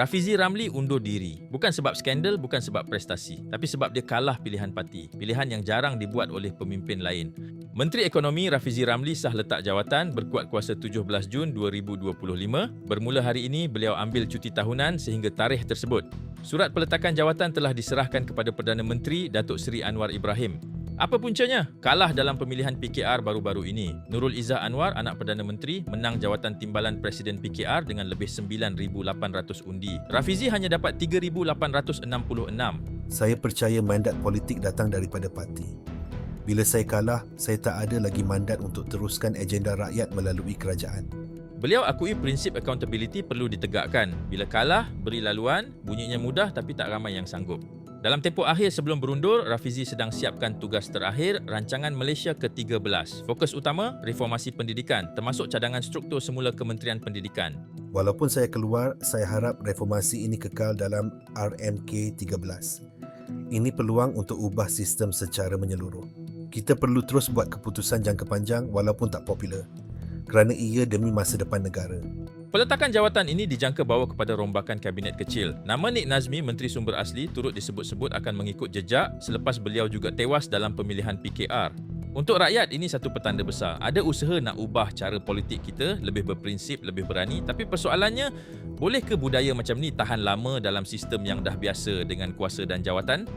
Rafizi Ramli undur diri. Bukan sebab skandal, bukan sebab prestasi. Tapi sebab dia kalah pilihan parti. Pilihan yang jarang dibuat oleh pemimpin lain. Menteri Ekonomi Rafizi Ramli sah letak jawatan berkuat kuasa 17 Jun 2025. Bermula hari ini, beliau ambil cuti tahunan sehingga tarikh tersebut. Surat peletakan jawatan telah diserahkan kepada Perdana Menteri Datuk Seri Anwar Ibrahim. Apa puncanya? Kalah dalam pemilihan PKR baru-baru ini. Nurul Izzah Anwar, anak Perdana Menteri, menang jawatan timbalan Presiden PKR dengan lebih 9,800 undi. Rafizi hanya dapat 3,866. Saya percaya mandat politik datang daripada parti. Bila saya kalah, saya tak ada lagi mandat untuk teruskan agenda rakyat melalui kerajaan. Beliau akui prinsip accountability perlu ditegakkan. Bila kalah, beri laluan, bunyinya mudah tapi tak ramai yang sanggup. Dalam tempoh akhir sebelum berundur, Rafizi sedang siapkan tugas terakhir rancangan Malaysia ke-13. Fokus utama, reformasi pendidikan termasuk cadangan struktur semula Kementerian Pendidikan. Walaupun saya keluar, saya harap reformasi ini kekal dalam RMK 13. Ini peluang untuk ubah sistem secara menyeluruh. Kita perlu terus buat keputusan jangka panjang walaupun tak popular. Kerana ia demi masa depan negara. Peletakan jawatan ini dijangka bawa kepada rombakan kabinet kecil. Nama Nik Nazmi, Menteri Sumber Asli, turut disebut-sebut akan mengikut jejak selepas beliau juga tewas dalam pemilihan PKR. Untuk rakyat, ini satu petanda besar. Ada usaha nak ubah cara politik kita, lebih berprinsip, lebih berani. Tapi persoalannya, boleh ke budaya macam ni tahan lama dalam sistem yang dah biasa dengan kuasa dan jawatan?